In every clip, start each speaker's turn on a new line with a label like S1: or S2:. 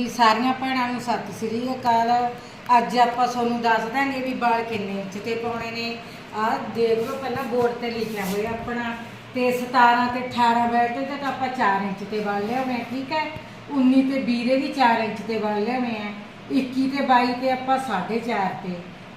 S1: ਜੀ, ਸਾਰੀਆਂ ਭੈਣਾਂ ਨੂੰ ਸਤਿ ਸ੍ਰੀ ਅਕਾਲ। ਅੱਜ ਆਪਾਂ ਤੁਹਾਨੂੰ ਦੱਸ ਦਾਂਗੇ ਵੀ ਵਾਲ ਕਿੰਨੇ ਇੰਚ ਤੇ ਪਾਉਣੇ ਨੇ। ਆਹ ਦੇਖ ਲਓ ਪਹਿਲਾਂ ਬੋਰਡ ਤੇ ਲਿਖਿਆ ਹੋਇਆ ਆਪਣਾ। ਤੇ 17 ਤੇ 18 ਬੈਲਟ ਤੇ ਤਾਂ ਆਪਾਂ 4 ਇੰਚ ਤੇ ਵਾਲ ਲਿਆਉਣੇ ਆ ਠੀਕ ਹੈ? 19 ਤੇ 20 ਦੇ ਵੀ 4 ਇੰਚ ਤੇ ਵਾਲ ਲਿਆਉਣੇ ਆ। 21 ਤੇ 22 ਤੇ ਆਪਾਂ 4.5 ਤੇ।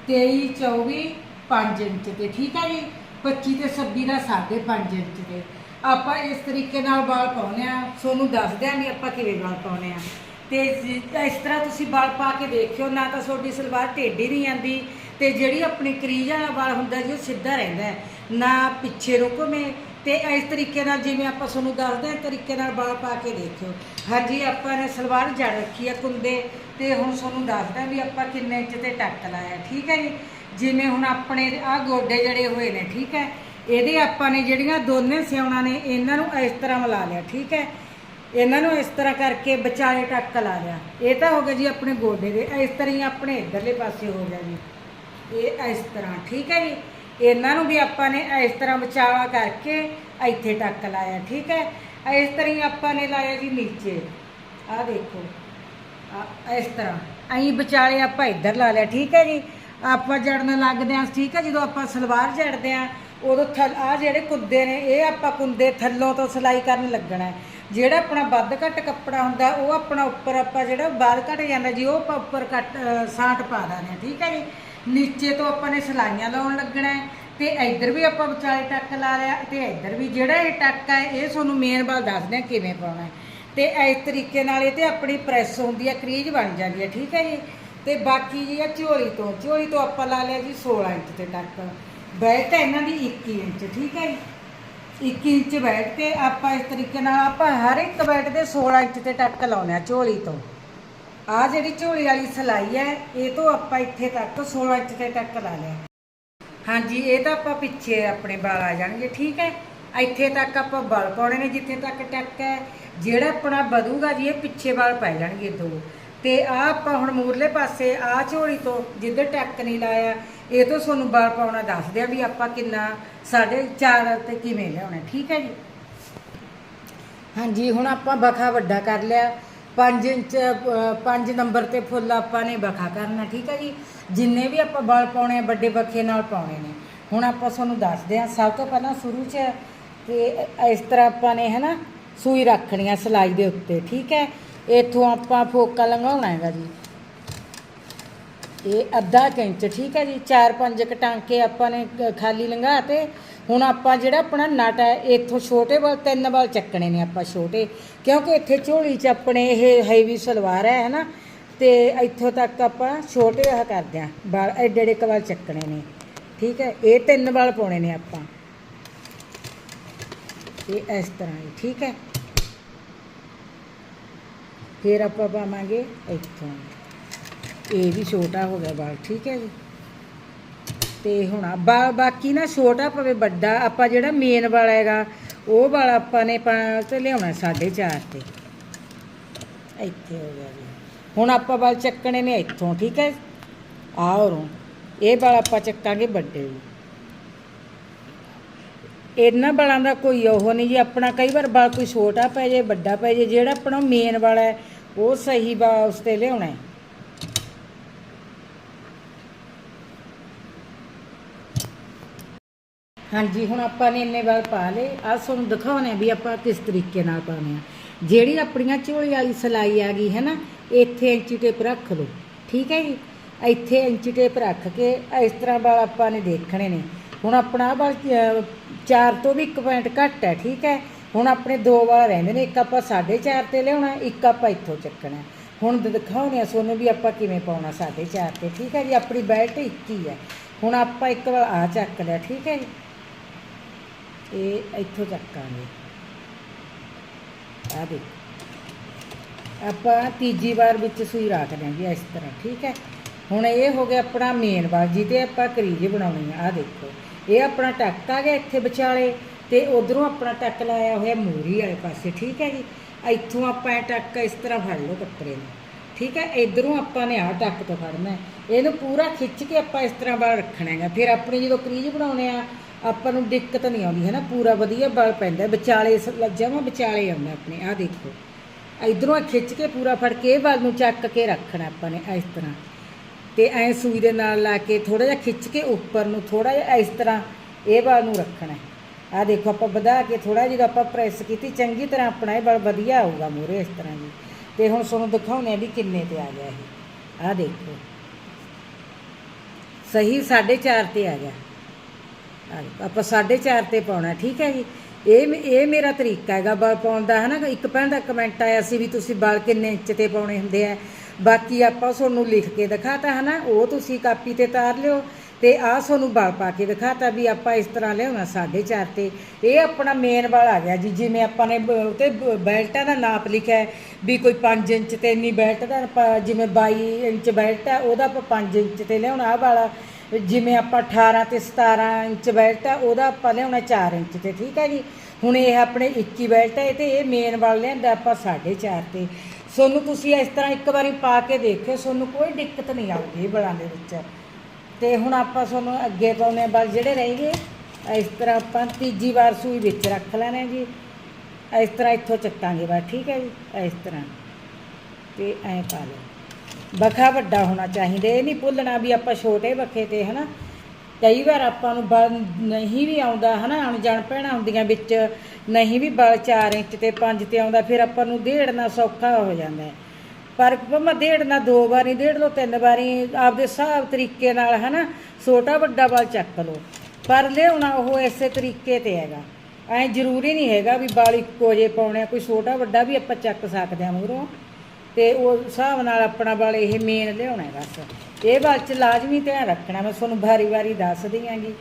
S1: 23 24 5 ਇੰਚ ਤੇ ਠੀਕ ਹੈ ਜੀ? 25 ਤੇ 26 ਦਾ 5.5 ਇੰਚ ਤੇ। ਆਪਾਂ ਇਸ ਤਰੀਕੇ ਨਾਲ ਵਾਲ ਪਾਉਣੇ ਆ। ਤੁਹਾਨੂੰ ਦੱਸ ਦਿਆਂਗੇ ਆਪਾਂ ਕਿਵੇਂ ਵਾਲ ਪਾਉਣੇ ਆ। ਤੇ ਜਿ- ਇਸ ਤਰ੍ਹਾਂ ਤੁਸੀਂ ਵਾਲ ਪਾ ਕੇ ਦੇਖਿਓ ਨਾ ਤਾਂ ਤੁਹਾਡੀ ਸਲਵਾਰ ਟੇਢੀ ਨਹੀਂ ਆਂਦੀ ਤੇ ਜਿਹੜੀ ਆਪਣੀ ਕਰੀਜ਼ ਵਾਲਾ ਵਾਲ ਹੁੰਦਾ ਜੀ, ਉਹ ਸਿੱਧਾ ਰਹਿੰਦਾ ਹੈ। ਨਾ ਪਿੱਛੇ ਰੁਕਵੇਂ ਤੇ ਇਸ ਤਰੀਕੇ ਨਾਲ ਜਿਵੇਂ ਆਪਾਂ ਤੁਹਾਨੂੰ ਦੱਸਦੇ ਹਾਂ ਤਰੀਕੇ ਨਾਲ ਵਾਲ ਪਾ ਕੇ ਦੇਖਿਓ। ਹਾਂਜੀ, ਆਪਾਂ ਨੇ ਸਲਵਾਰ ਜੜ ਰੱਖੀ ਆ ਕੁੰਦੇ ਤੇ ਹੁਣ ਤੁਹਾਨੂੰ ਦੱਸਦਾ ਵੀ ਆਪਾਂ ਕਿੰਨੇ ਇੰਚ ਤੇ ਟੱਕ ਲਾਇਆ ਠੀਕ ਹੈ ਜੀ? ਜਿਵੇਂ ਹੁਣ ਆਪਣੇ ਆ ਗੋਡੇ ਜੜੇ ਹੋਏ ਨੇ, ਠੀਕ ਹੈ? ਇਹਦੇ ਆਪਾਂ ਨੇ ਜਿਹੜੀਆਂ ਦੋਨੇ ਸਿਉਣਾ ਨੇ, ਇਹਨਾਂ ਨੂੰ ਇਸ ਤਰ੍ਹਾਂ ਮਿਲਾ ਲਿਆ, ਠੀਕ ਹੈ? ਇਹਨਾਂ ਨੂੰ ਇਸ ਤਰ੍ਹਾਂ ਕਰਕੇ ਵਿਚਾਲੇ ਟੱਕ ਲਾ ਲਿਆ। ਇਹ ਤਾਂ ਹੋ ਗਿਆ ਜੀ ਆਪਣੇ ਗੋਡੇ ਦੇ ਇਸ ਤਰ੍ਹਾਂ ਹੀ ਆਪਣੇ ਇਧਰਲੇ ਪਾਸੇ ਹੋ ਗਿਆ ਜੀ। ਇਹ ਇਸ ਤਰ੍ਹਾਂ, ਠੀਕ ਹੈ ਜੀ? ਇਹਨਾਂ ਨੂੰ ਵੀ ਆਪਾਂ ਨੇ ਇਸ ਤਰ੍ਹਾਂ ਬਚਾਵਾ ਕਰਕੇ ਇੱਥੇ ਟੱਕ ਲਾਇਆ, ਠੀਕ ਹੈ? ਇਸ ਤਰ੍ਹਾਂ ਹੀ ਆਪਾਂ ਨੇ ਲਾਇਆ ਜੀ ਨੀਚੇ। ਆਹ ਦੇਖੋ ਆ ਇਸ ਤਰ੍ਹਾਂ। ਐਂ ਵਿਚਾਲੇ ਆਪਾਂ ਇੱਧਰ ਲਾ ਲਿਆ, ਠੀਕ ਹੈ ਜੀ? ਆਪਾਂ ਜੜਨ ਲੱਗਦੇ ਆਂ ਠੀਕ ਹੈ? ਜਦੋਂ ਆਪਾਂ ਸਲਵਾਰ ਜੜਦੇ ਆਂ ਉਦੋਂ ਥਲ ਆ ਜਿਹੜੇ ਕੁੰਦੇ ਨੇ ਇਹ ਆਪਾਂ ਕੁੰਦੇ ਥੱਲੋਂ ਤੋਂ ਸਿਲਾਈ ਕਰਨ ਲੱਗਣਾ ਹੈ। ਜਿਹੜਾ ਆਪਣਾ ਵੱਧ ਘੱਟ ਕੱਪੜਾ ਹੁੰਦਾ ਉਹ ਆਪਣਾ ਉੱਪਰ ਆਪਾਂ ਜਿਹੜਾ ਬਾਲ ਘੱਟ ਜਾਂਦਾ ਜੀ ਉਹ ਆਪਾਂ ਉੱਪਰ ਕੱਟ ਅ, ਪਾ ਦਾਂਗੇ ਹਾਂ, ਠੀਕ ਹੈ ਜੀ? ਨੀਚੇ ਤੋਂ ਆਪਾਂ ਨੇ ਸਿਲਾਈਆਂ ਲਾਉਣ ਲੱਗਣਾ ਹੈ। ਤੇ ਇੱਧਰ ਵੀ ਆਪਾਂ ਵਿਚਾਲੇ ਟੱਕ ਲਾ ਲਿਆ ਤੇ ਇੱਧਰ ਵੀ ਜਿਹੜਾ ਇਹ ਟੱਕ ਹੈ ਇਹ ਤੁਹਾਨੂੰ ਮੇਨ ਬਾਲ ਦੱਸਦੇ ਆ ਕਿਵੇਂ ਪਾਉਣਾ ਹੈ। ਤੇ ਇਸ ਤਰੀਕੇ ਨਾਲ ਇਹ ਤੇ ਆਪਣੀ ਪ੍ਰੈਸ ਹੁੰਦੀ ਹੈ ਕਰੀਜ਼ ਬਣ ਜਾਂਦੀ ਹੈ ਠੀਕ ਹੈ ਜੀ? ਤੇ ਬਾਕੀ ਜੀ ਆ ਝੋਲੀ ਤੋਂ ਝੋਲੀ ਤੋਂ ਆਪਾਂ ਲਾ ਲਿਆ ਜੀ 16 ਇੰਚ ਤੇ ਟੱਕ। ਬੈਲਟ ਹੈ ਇਹਨਾਂ ਦੀ 21 ਇੰਚ, ਠੀਕ ਹੈ ਜੀ? 21 ਇੰਚ ਬੈਠ ਤੇ ਆਪਾਂ ਇਸ ਤਰੀਕੇ ਨਾਲ ਆਪਾਂ ਹਰ ਇੱਕ ਬੈਠ ਦੇ 16 ਇੰਚ ਤੇ ਟੱਕ ਲਾਉਣੇ ਆ ਝੋਲੀ ਤੋਂ। ਆ ਜਿਹੜੀ ਝੋਲੀ ਵਾਲੀ ਸਲਾਈ ਹੈ, ਇਹ ਤੋਂ ਆਪਾਂ ਇੱਥੇ ਤੱਕ 16 ਇੰਚ ਤੇ ਟੱਕ ਲਾ ਲਿਆ। ਹਾਂਜੀ, ਇਹ ਤਾਂ ਆਪਾਂ ਪਿੱਛੇ ਆਪਣੇ ਵਾਲ ਆ ਜਾਣਗੇ, ਠੀਕ ਹੈ? ਇੱਥੇ ਤੱਕ ਆਪਾਂ ਵਾਲ ਪਾਉਣੇ ਨੇ ਜਿੱਥੇ ਤੱਕ ਟੱਕ ਹੈ। ਜਿਹੜਾ ਆਪਣਾ ਵਧੂਗਾ ਜੀ, ਇਹ ਪਿੱਛੇ ਵਾਲ ਪੈ ਜਾਣਗੇ ਦੋ। ਤੇ ਆ ਆਪਾਂ ਹੁਣ ਮੂਰਲੇ ਪਾਸੇ ਆ ਝੋਲੀ ਤੋਂ ਜਿੱਧਰ ਟੱਕ ਨਹੀਂ ਲਾਇਆ, ਇਹ ਤੋਂ ਤੁਹਾਨੂੰ ਵਾਲ ਪਾਉਣਾ ਦੱਸਦੇ ਆ ਵੀ ਆਪਾਂ ਕਿੰਨਾ, ਸਾਢੇ ਚਾਰ ਤੇ ਕਿਵੇਂ ਲਿਆਉਣਾ, ਠੀਕ ਹੈ ਜੀ? ਹਾਂਜੀ, ਹੁਣ ਆਪਾਂ ਬਖਾ ਵੱਡਾ ਕਰ ਲਿਆ। 5 ਇੰਚ 5 ਨੰਬਰ ਤੇ ਫੁੱਲ ਆਪਾਂ ਨੇ ਬਖਾ ਕਰਨਾ, ਠੀਕ ਹੈ ਜੀ? ਜਿੰਨੇ ਵੀ ਆਪਾਂ ਬਲ ਪਾਉਣੇ ਆ, ਵੱਡੇ ਬਖੇ ਨਾਲ ਪਾਉਣੇ ਨੇ। ਹੁਣ ਆਪਾਂ ਤੁਹਾਨੂੰ ਦੱਸਦੇ ਆ, ਸਭ ਤੋਂ ਪਹਿਲਾਂ ਸ਼ੁਰੂ 'ਚ ਤੇ ਇਸ ਤਰ੍ਹਾਂ ਆਪਾਂ ਨੇ ਹਨਾ ਸੂਈ ਰੱਖਣੀ ਆ ਸਲਾਈ ਦੇ ਉੱਤੇ, ਠੀਕ ਹੈ? ਇੱਥੋਂ ਆਪਾਂ ਫੋਕਾ ਲੰਘਾਉਣਾ ਹੈਗਾ ਜੀ। ਇਹ ਅੱਧਾ ਕੁ ਇੰਚ ਠੀਕ ਹੈ ਜੀ। ਚਾਰ ਪੰਜ ਟਾਂਕੇ ਆਪਾਂ ਨੇ ਖਾਲੀ ਲੰਘਾ ਤੇ ਹੁਣ ਆਪਾਂ ਜਿਹੜਾ ਆਪਣਾ ਨਟ ਹੈ, ਇੱਥੋਂ ਛੋਟੇ ਵਾਲ, ਤਿੰਨ ਵਾਲ ਚੱਕਣੇ ਨੇ ਆਪਾਂ ਛੋਟੇ। ਕਿਉਂਕਿ ਇੱਥੇ ਝੋਲੀ 'ਚ ਆਪਣੇ ਇਹ ਹੈਵੀ ਸਲਵਾਰ ਹੈ, ਹਨਾ? ਤੇ ਇੱਥੋਂ ਤੱਕ ਆਪਾਂ ਛੋਟੇ ਆਹ ਕਰਦੇ ਆਂ ਵਾਲ ਐਡੇ ਐਡੇ ਕੁ ਚੱਕਣੇ ਨੇ। ਠੀਕ ਹੈ? ਇਹ ਤਿੰਨ ਵਾਲ ਪਾਉਣੇ ਨੇ ਆਪਾਂ। ਇਹ ਇਸ ਤਰ੍ਹਾਂ ਹੀ, ਠੀਕ ਹੈ? ਫਿਰ ਆਪਾਂ ਪਾਵਾਂਗੇ ਇੱਥੋਂ। ਇਹ ਵੀ ਛੋਟਾ ਹੋ ਗਿਆ ਵਾਲ ਠੀਕ ਹੈ ਜੀ? ਤੇ ਹੁਣ ਆ ਬਾਕੀ ਨਾ ਛੋਟਾ ਪਵੇ, ਵੱਡਾ, ਆਪਾਂ ਜਿਹੜਾ ਮੇਨ ਵਾਲਾ ਹੈਗਾ, ਉਹ ਵਾਲਾ ਆਪਾਂ ਨੇ ਪਾ ਤੇ ਲਿਆਉਣਾ 4.5 ਤੇ। ਇੱਥੇ ਹੋ ਗਿਆ ਜੀ। ਹੁਣ ਆਪਾਂ ਵਾਲ ਚੱਕਣੇ ਨੇ ਇੱਥੋਂ, ਠੀਕ ਹੈ? ਆ ਔਰੋਂ ਇਹ ਵਾਲ ਆਪਾਂ ਚੱਕਾਂਗੇ ਵੱਡੇ ਜੀ ਇਹਨਾਂ ਵਾਲਾਂ ਦਾ ਕੋਈ ਉਹ ਨਹੀਂ ਜੀ, ਆਪਣਾ ਕਈ ਵਾਰ ਵਾਲ ਕੋਈ ਛੋਟਾ ਪੈ ਜੇ ਵੱਡਾ ਪੈ ਜੇ ਜਿਹੜਾ ਆਪਣਾ ਮੇਨ ਵਾਲਾ ਹੈ ਉਹ ਸਹੀ ਵਾ ਉਸ ਤੇ ਲਿਆਉਣਾ ਹੈ। ਹਾਂਜੀ ਹੁਣ ਆਪਾਂ ਨੇ ਇੰਨੇ ਵਾਰ ਪਾ ਲਏ। ਆ ਤੁਹਾਨੂੰ ਦਿਖਾਉਣੇ ਵੀ ਆਪਾਂ ਕਿਸ ਤਰੀਕੇ ਨਾਲ ਪਾਉਣੇ ਆ। ਜਿਹੜੀ ਆਪਣੀਆਂ ਝੋਲੀ ਵਾਲੀ ਸਲਾਈ ਆ ਗਈ ਹੈ ਨਾ ਇੱਥੇ ਇੰਚੀ ਟੇਪ ਰੱਖ ਲਓ। ਠੀਕ ਹੈ ਜੀ? ਇੱਥੇ ਇੰਚੀ ਟੇਪ ਰੱਖ ਕੇ ਇਸ ਤਰ੍ਹਾਂ ਵਾਲ ਆਪਾਂ ਨੇ ਦੇਖਣੇ ਨੇ। ਹੁਣ ਆਪਣਾ ਆਹ ਵਾਲ ਅਹ, ਚਾਰ ਤੋਂ ਵੀ ਇੱਕ ਪੁਆਇੰਟ ਘੱਟ ਹੈ ਠੀਕ ਹੈ? ਹੁਣ ਆਪਣੇ ਦੋ ਵਾਰ ਰਹਿੰਦੇ ਨੇ, ਇੱਕ ਆਪਾਂ 4.5 ਤੇ ਲਿਆਉਣਾ, ਇੱਕ ਆਪਾਂ ਇੱਥੋਂ ਚੱਕਣਾ। ਹੁਣ ਦਿਖਾਉਣੇ ਆ ਸੋਨੂੰ ਵੀ ਆਪਾਂ ਕਿਵੇਂ ਪਾਉਣਾ 4.5 ਤੇ, ਠੀਕ ਹੈ ਜੀ? ਆਪਣੀ ਬੈਲਟ ਇੱਕ ਹੀ ਹੈ। ਹੁਣ ਆਪਾਂ ਇੱਕ ਵਾਰ ਆ ਚੱਕ ਲਿਆ, ਠੀਕ ਹੈ ਜੀ? ਇਹ ਇੱਥੋਂ ਚੱਕਾਂਗੇ। ਆ ਦੇਖ। ਆਪਾਂ ਤੀਜੀ ਵਾਰ ਵਿੱਚ ਸੂਈ ਰੱਖ ਦਿਆਂਗੇ ਇਸ ਤਰ੍ਹਾਂ, ਠੀਕ ਹੈ? ਹੁਣ ਇਹ ਹੋ ਗਿਆ ਆਪਣਾ ਮੇਨ ਵਾਲ ਜਿਹਦੇ ਆਪਾਂ ਕਰੀਜ ਬਣਾਉਣੀ ਆ ਆ ਦੇਖੋ। ਇਹ ਆਪਣਾ ਟੱਕ ਆ ਗਿਆ ਇੱਥੇ ਵਿਚਾਲੇ। ਤੇ ਉਧਰੋਂ ਆਪਣਾ ਟੱਕ ਲਾਇਆ ਹੋਇਆ ਮੂਰੀ ਵਾਲੇ ਪਾਸੇ, ਠੀਕ ਹੈ ਜੀ? ਇੱਥੋਂ ਆਪਾਂ ਇਹ ਟੱਕ ਇਸ ਤਰ੍ਹਾਂ ਫੜ ਲਓ ਕੱਪੜੇ ਨੂੰ, ਠੀਕ ਹੈ? ਇਧਰੋਂ ਆਪਾਂ ਨੇ ਆਹ ਟੱਕ ਤੋਂ ਫੜਨਾ ਹੈ। ਇਹਨੂੰ ਪੂਰਾ ਖਿੱਚ ਕੇ ਆਪਾਂ ਇਸ ਤਰ੍ਹਾਂ ਵਾਲ ਰੱਖਣਾ ਹੈਗਾ। ਫਿਰ ਆਪਣੀ ਜਦੋਂ ਕਰੀਜ ਬਣਾਉਣੇ ਆ, ਆਪਾਂ ਨੂੰ ਦਿੱਕਤ ਨਹੀਂ ਆਉਂਦੀ, ਹੈ ਨਾ? ਪੂਰਾ ਵਧੀਆ ਬਲ ਪੈਂਦਾ ਵਿਚਾਲੇ ਜਮਾ ਵਿਚਾਲੇ ਆਉਂਦਾ ਆਪਣੇ, ਆਹ ਦੇਖੋ। ਇਧਰੋਂ ਖਿੱਚ ਕੇ ਪੂਰਾ ਫੜ ਕੇ ਇਹ ਬਲ ਨੂੰ ਚੱਕ ਕੇ ਰੱਖਣਾ ਆਪਾਂ ਨੇ ਇਸ ਤਰ੍ਹਾਂ। ਤੇ ਐ ਸੂਈ ਦੇ ਨਾਲ ਲਾ ਕੇ ਥੋੜਾ ਜਿਹਾ ਖਿੱਚ ਕੇ ਉੱਪਰ ਨੂੰ ਥੋੜਾ ਜਿਹਾ ਇਸ ਤਰ੍ਹਾਂ ਇਹ ਵੱਲ ਨੂੰ ਰੱਖਣਾ ਆ ਦੇਖੋ ਆਪਾਂ ਵਧਾ ਕੇ ਥੋੜਾ ਜਿਹਾ ਆਪਾਂ ਪ੍ਰੈਸ ਕੀਤੀ ਚੰਗੀ ਤਰ੍ਹਾਂ ਆਪਣਾ ਇਹ ਬਲ ਵਧੀਆ ਆਊਗਾ ਮੂਰੇ ਇਸ ਤਰ੍ਹਾਂ ਜੀ ਤੇ ਹੁਣ ਤੁਹਾਨੂੰ ਦਿਖਾਉਂਦੇ ਆ ਵੀ ਕਿੰਨੇ ਤੇ ਆ ਗਿਆ ਇਹ। ਆ ਦੇਖੋ। ਸਹੀ 4.5 ਤੇ ਆ ਗਿਆ। ਆ ਦੇਖੋ, ਆਪਾਂ 4.5 ਤੇ ਪਾਉਣਾ ਠੀਕ ਹੈ ਜੀ? ਇਹ ਮ- ਇਹ ਮੇਰਾ ਤਰੀਕਾ ਹੈਗਾ ਬਲ ਪਾਉਣ ਦਾ ਹੈ ਨਾ ਇੱਕ ਭੈਣ ਦਾ ਕਮੈਂਟ ਆਇਆ ਸੀ ਵੀ ਤੁਸੀਂ ਬਲ ਕਿੰਨੇ ਇੰਚ ਤੇ ਪਾਉਣੇ ਹੁੰਦੇ ਆ। ਬਾਕੀ ਆਪਾਂ ਤੁਹਾਨੂੰ ਲਿਖ ਕੇ ਦਿਖਾਤਾ ਹੈ ਨਾ ਉਹ ਤੁਸੀਂ ਕਾਪੀ ਤੇ ਤਾਰ ਲਿਓ। ਤੇ ਆਹ ਤੁਹਾਨੂੰ ਬਲ ਪਾ ਕੇ ਦਿਖਾਤਾ ਵੀ ਆਪਾਂ ਇਸ ਤਰ੍ਹਾਂ ਲਿਆਉਣਾ 4.5 ਤੇ। ਇਹ ਆਪਣਾ ਮੇਨ ਬਲ ਆ ਗਿਆ ਜੀ, ਜਿਵੇਂ ਆਪਾਂ ਨੇ ਬ- ਤੇ ਬ- ਬੈਲਟਾਂ ਦਾ ਨਾਪ ਲਿਖਿਆ ਹੈ ਵੀ ਕੋਈ 5 ਇੰਚ ਤੇ ਇੰਨੀ ਬੈਲਟ ਦਾ, ਆਪਾਂ ਜਿਵੇਂ 22 ਇੰਚ ਬੈਲਟ ਹੈ ਉਹਦਾ ਆਪਾਂ 5 ਇੰਚ ਤੇ ਲਿਆਉਣਾ ਆਹ ਵਾਲਾ। ਜਿਵੇਂ ਆਪਾਂ 18 ਤੇ 17 ਇੰਚ ਬੈਲਟ ਆ, ਉਹਦਾ ਆਪਾਂ ਲਿਆਉਣਾ 4 ਇੰਚ ਤੇ, ਠੀਕ ਹੈ ਜੀ? ਹੁਣ ਇਹ ਆਪਣੇ 21 ਬੈਲਟ ਹੈ ਤੇ ਇਹ ਮੇਨ ਵਾਲ ਲਿਆਂਦਾ ਆਪਾਂ 4.5 ਤੇ। ਸੋਨੂੰ ਤੁਸੀਂ ਇਸ ਤਰ੍ਹਾਂ ਇੱਕ ਵਾਰੀ ਪਾ ਕੇ ਦੇਖਿਓ, ਸੋਨੂੰ ਕੋਈ ਦਿੱਕਤ ਨਹੀਂ ਆਊਗੀ ਇਹ ਬਲਾਂ ਦੇ ਵਿੱਚ। ਤੇ ਹੁਣ ਆਪਾਂ ਤੁਹਾਨੂੰ ਅੱਗੇ ਪਾਉਨੇ ਆ ਬਲ ਜਿਹੜੇ ਰਹਿ ਗਏ ਇਸ ਤਰ੍ਹਾਂ ਆਪਾਂ ਤੀਜੀ ਵਾਰ ਸੂਈ ਵਿੱਚ ਰੱਖ ਲੈਣਾ ਜੀ। ਇਸ ਤਰ੍ਹਾਂ ਇੱਥੋਂ ਚੱਕਾਂਗੇ ਬਸ, ਠੀਕ ਹੈ ਜੀ? ਇਸ ਤਰ੍ਹਾਂ। ਤੇ ਐਂ ਪਾ ਲਓ। ਬਖਾ ਵੱਡਾ ਹੋਣਾ ਚਾਹੀਦਾ, ਇਹ ਨਹੀਂ ਭੁੱਲਣਾ ਵੀ ਆਪਾਂ ਛੋਟੇ ਬੱਖੇ ਤੇ, ਹਨਾ? ਕਈ ਵਾਰ ਆਪਾਂ ਨੂੰ ਬਲ ਨਹੀਂ ਵੀ ਆਉਂਦਾ, ਹਨਾ? ਅਣਜਾਣ ਭੈਣਾਂ ਹੁੰਦੀਆਂ ਵਿੱਚ, ਨਹੀਂ ਵੀ ਬਲ 4 ਇੰਚ ਤੇ 5 ਤੇ ਆਉਂਦਾ, ਫਿਰ ਆਪਾਂ ਨੂੰ ਦੇੜਨਾ ਸੌਖਾ ਹੋ ਜਾਂਦਾ ਹੈ। ਪਰ ਭਾਵੇਂ ਦੇੜਨਾ ਦੋ ਵਾਰੀ ਦੇੜ ਲਓ ਤਿੰਨ ਵਾਰੀ ਆਪਦੇ ਹਿਸਾਬ ਤਰੀਕੇ ਨਾਲ ਹਨਾ ਛੋਟਾ ਵੱਡਾ ਬਲ ਚੱਕ ਲਓ। ਪਰ ਲਿਆਉਣਾ ਉਹ ਇਸੇ ਤਰੀਕੇ ਤੇ ਹੈਗਾ। ਐ ਜ਼ਰੂਰੀ ਨਹੀਂ ਹੈਗਾ ਵੀ ਬਲ ਇੱਕੋ ਜੇ ਪਾਉਣੇ ਆ, ਕੋਈ ਛੋਟਾ ਵੱਡਾ ਵੀ ਆਪਾਂ ਚੱਕ ਸਕਦੇ ਹਾਂ ਮੂਹਰੋਂ। ਤੇ ਉਹ ਹਿਸਾਬ ਨਾਲ ਆਪਣਾ ਵਾਲ ਇਹ ਮੇਨ ਲਿਆਉਣਾ ਬਸ। ਇਹ ਵਾਲ ਚ ਲਾਜ਼ਮੀ ਧਿਆਨ ਰੱਖਣਾ ਮੈਂ ਤੁਹਾਨੂੰ ਵਾਰੀ ਵਾਰੀ ਦੱਸਦੀ ਆਂਗੀ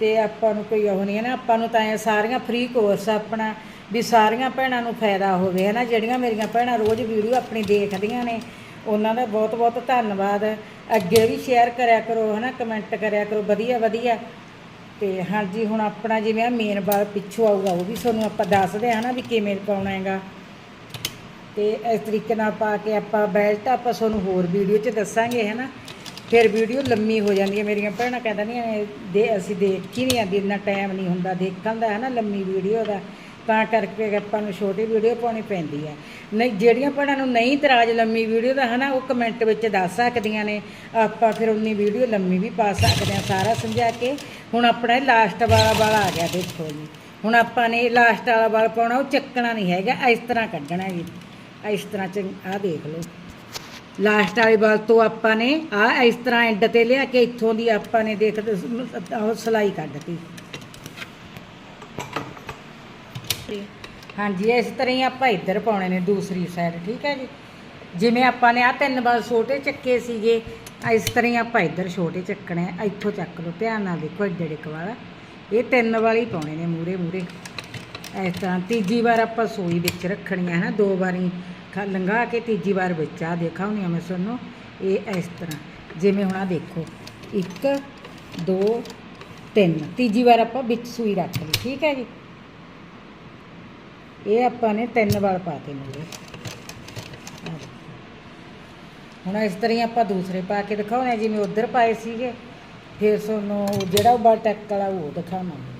S1: ਤੇ ਆਪਾਂ ਨੂੰ ਕੋਈ ਉਹ ਨਹੀਂ ਹੈ ਨਾ ਆਪਾਂ ਨੂੰ ਤਾਂ ਇਹ ਸਾਰੀਆਂ ਫ੍ਰੀ ਕੋਰਸ ਆਪਣਾ। ਵੀ ਸਾਰੀਆਂ ਭੈਣਾਂ ਨੂੰ ਫਾਇਦਾ ਹੋਵੇ ਹੈ ਨਾ ਜਿਹੜੀਆਂ ਮੇਰੀਆਂ ਭੈਣਾਂ ਰੋਜ਼ ਵੀਡੀਓ ਆਪਣੀ ਦੇਖਦੀਆਂ ਨੇ, ਉਹਨਾਂ ਦਾ ਬਹੁਤ ਬਹੁਤ ਧੰਨਵਾਦ। ਅੱਗੇ ਵੀ ਸ਼ੇਅਰ ਕਰਿਆ ਕਰੋ ਹੈ ਨਾ ਕਮੈਂਟ ਕਰਿਆ ਕਰੋ, ਵਧੀਆ ਵਧੀਆ। ਤੇ ਹਾਂਜੀ ਹੁਣ ਆਪਣਾ ਜਿਵੇਂ ਮੇਨ ਵਾਲ ਪਿੱਛੋਂ ਆਊਗਾ, ਉਹ ਵੀ ਤੁਹਾਨੂੰ ਆਪਾਂ ਦੱਸਦੇ ਹਾਂ ਨਾ ਵੀ ਕਿਵੇਂ ਪਾਉਣਾ ਹੈਗਾ। ਤੇ ਇਸ ਤਰੀਕੇ ਨਾਲ ਪਾ ਕੇ ਆਪਾਂ ਬੈਲਟ ਆਪਾਂ ਤੁਹਾਨੂੰ ਹੋਰ ਵੀਡੀਓ 'ਚ ਦੱਸਾਂਗੇ ਹੈ ਨਾ ਫਿਰ ਵੀਡੀਓ ਲੰਮੀ ਹੋ ਜਾਂਦੀ ਹੈ, ਮੇਰੀਆਂ ਭੈਣਾਂ ਕਹਿੰਦਾ ਨਹੀਂ ਦੇ, ਅਸੀਂ ਦੇਖ ਹੀ ਨਹੀਂ ਆਂਦੀ ਇੰਨਾ ਟਾਈਮ ਨਹੀਂ ਹੁੰਦਾ ਦੇਖਣ ਦਾ ਹੈ ਨਾ ਲੰਮੀ ਵੀਡੀਓ ਦਾ। ਤਾਂ ਕਰਕੇ ਆਪਾਂ ਨੂੰ ਛੋਟੀ ਵੀਡੀਓ ਪਾਉਣੀ ਪੈਂਦੀ ਹੈ। ਨਹੀਂ, ਜਿਹੜੀਆਂ ਭੈਣਾਂ ਨੂੰ ਨਹੀਂ ਤਰਾਜ ਲੰਮੀ ਵੀਡੀਓ ਦਾ ਹੈ ਨਾ ਉਹ ਕਮੈਂਟ ਵਿੱਚ ਦੱਸ ਸਕਦੀਆਂ ਨੇ। ਆਪਾਂ ਫਿਰ ਉਨੀ ਵੀਡੀਓ ਲੰਮੀ ਵੀ ਪਾ ਸਕਦੇ ਹਾਂ ਸਾਰਾ ਸਮਝਾ ਕੇ। ਹੁਣ ਆਪਣਾ ਲਾਸਟ ਵਾਲਾ ਵਾਲਾ ਆ ਗਿਆ, ਦੇਖੋ ਜੀ। ਹੁਣ ਆਪਾਂ ਨੇ ਲਾਸਟ ਵਾਲਾ ਵਾਲ ਪਾਉਣਾ, ਉਹ ਚੱਕਣਾ ਨਹੀਂ ਹੈਗਾ, ਇਸ ਤਰ੍ਹਾਂ ਕੱਢਣਾ ਜੀ। ਇਸ ਤਰ੍ਹਾਂ ਚ ਆਹ ਦੇਖ ਲਓ। ਲਾਸਟ ਵਾਲੇ ਵਾਲ ਤੋਂ ਆਪਾਂ ਨੇ ਆ ਇਸ ਤਰ੍ਹਾਂ ਐਂਡ ਤੇ ਲਿਆ ਕੇ ਇੱਥੋਂ ਦੀ ਆਪਾਂ ਨੇ ਦੇਖ ਉਹ ਸਲਾਈ ਕੱਢਤੀ। ਹਾਂਜੀ, ਇਸ ਤਰ੍ਹਾਂ ਹੀ ਆਪਾਂ ਇੱਧਰ ਪਾਉਣੇ ਨੇ ਦੂਸਰੀ ਸਾਈਡ ਠੀਕ ਹੈ ਜੀ? ਜਿਵੇਂ ਆਪਾਂ ਨੇ ਆ ਤਿੰਨ ਵਾਰ ਛੋਟੇ ਚੱਕੇ ਸੀਗੇ, ਇਸ ਤਰ੍ਹਾਂ ਹੀ ਆਪਾਂ ਇੱਧਰ ਛੋਟੇ ਚੱਕਣੇ ਆ। ਇੱਥੋਂ ਚੱਕ ਲਓ, ਧਿਆਨ ਨਾਲ ਦੇਖੋ ਏਡੇ ਏਡੇ ਵਾਲਾ ਇਹ ਤਿੰਨ ਵਾਲ ਹੀ ਪਾਉਣੇ ਨੇ ਮੂਰੇ ਮੂਰੇ ਇਸ ਤਰ੍ਹਾਂ ਤੀਜੀ ਵਾਰ ਆਪਾਂ ਸੂਈ ਵਿੱਚ ਰੱਖਣੀ ਹੈ ਨਾ ਦੋ ਵਾਰੀ ਖ- ਲੰਘਾ ਕੇ ਤੀਜੀ ਵਾਰ ਵਿੱਚ ਆ ਦਿਖਾਉਣੀ ਆ ਮੈਂ ਤੁਹਾਨੂੰ। ਇਹ ਇਸ ਤਰ੍ਹਾਂ। ਜਿਵੇਂ ਹੁਣ ਆ ਦੇਖੋ 1 2 3 ਤੀਜੀ ਵਾਰ ਆਪਾਂ ਵਿੱਚ ਸੂਈ ਰੱਖ ਲਈ, ਠੀਕ ਹੈ ਜੀ? ਇਹ ਆਪਾਂ ਨੇ ਤਿੰਨ ਵਾਲ ਪਾਤੇ ਮੂਰੇ ਹੁਣ ਇਸ ਤਰ੍ਹਾਂ ਹੀ ਆਪਾਂ ਦੂਸਰੇ ਪਾ ਕੇ ਦਿਖਾਉਣੇ ਜਿਵੇਂ ਉਧਰ ਪਾਏ ਸੀਗੇ। ਫਿਰ ਤੁਹਾਨੂੰ ਜਿਹੜਾ ਉਹ ਬਲ ਟੈਕ ਵਾਲਾ ਉਹ ਦਿਖਾਵਾਂਗੇ।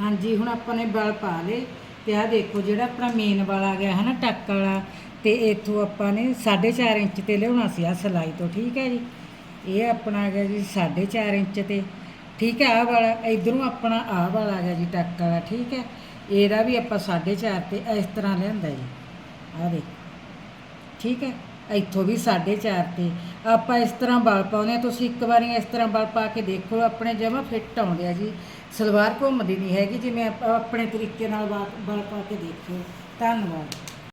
S1: ਹਾਂਜੀ, ਹੁਣ ਆਪਾਂ ਨੇ ਬਲ ਪਾ ਲਏ ਤੇ ਆਹ ਦੇਖੋ ਜਿਹੜਾ ਆਪਣਾ ਮੇਨ ਵਾਲ ਆ ਗਿਆ ਹੈ ਨਾ, ਟੱਕ ਵਾਲਾ। ਤੇ ਇੱਥੋਂ ਆਪਾਂ ਨੇ 4.5 ਇੰਚ ਤੇ ਲਿਆਉਣਾ ਸੀ ਆ ਸਲਾਈ ਤੋਂ, ਠੀਕ ਹੈ ਜੀ। ਇਹ ਆਪਣਾ ਆ ਗਿਆ ਜੀ 4.5 ਇੰਚ ਤੇ। ਠੀਕ ਹੈ, ਆਹ ਵਾਲਾ, ਇਧਰੋਂ ਆਪਣਾ ਆਹ ਵਾਲਾ ਆ ਗਿਆ ਜੀ, ਟੱਕ ਵਾਲਾ, ਠੀਕ ਹੈ। ਇਹਦਾ ਵੀ ਆਪਾਂ 4.5 ਤੇ ਇਸ ਤਰ੍ਹਾਂ ਲਿਆਂਦਾ ਜੀ। ਆਹ ਦੇਖੋ। ਠੀਕ ਹੈ? ਇੱਥੋਂ ਵੀ 4.5 ਤੇ। ਆਪਾਂ ਇਸ ਤਰ੍ਹਾਂ ਬਲ ਪਾਉਨੇ ਆ ਤੁਸੀਂ ਇੱਕ ਵਾਰੀ ਇਸ ਤਰ੍ਹਾਂ ਬਲ ਪਾ ਕੇ ਦੇਖੋ, ਆਪਣੇ ਜਮਾ ਫਿੱਟ ਆਉਂਦੇ ਆ ਜੀ। ਸਲਵਾਰ ਘੁੰਮਦੀ ਨਹੀਂ ਹੈਗੀ, ਜਿਵੇਂ ਆਪਾਂ ਆਪਣੇ ਤਰੀਕੇ ਨਾਲ ਵਾਲ ਵਾਲ ਪਾ ਕੇ ਦੇਖਿਓ। ਧੰਨਵਾਦ।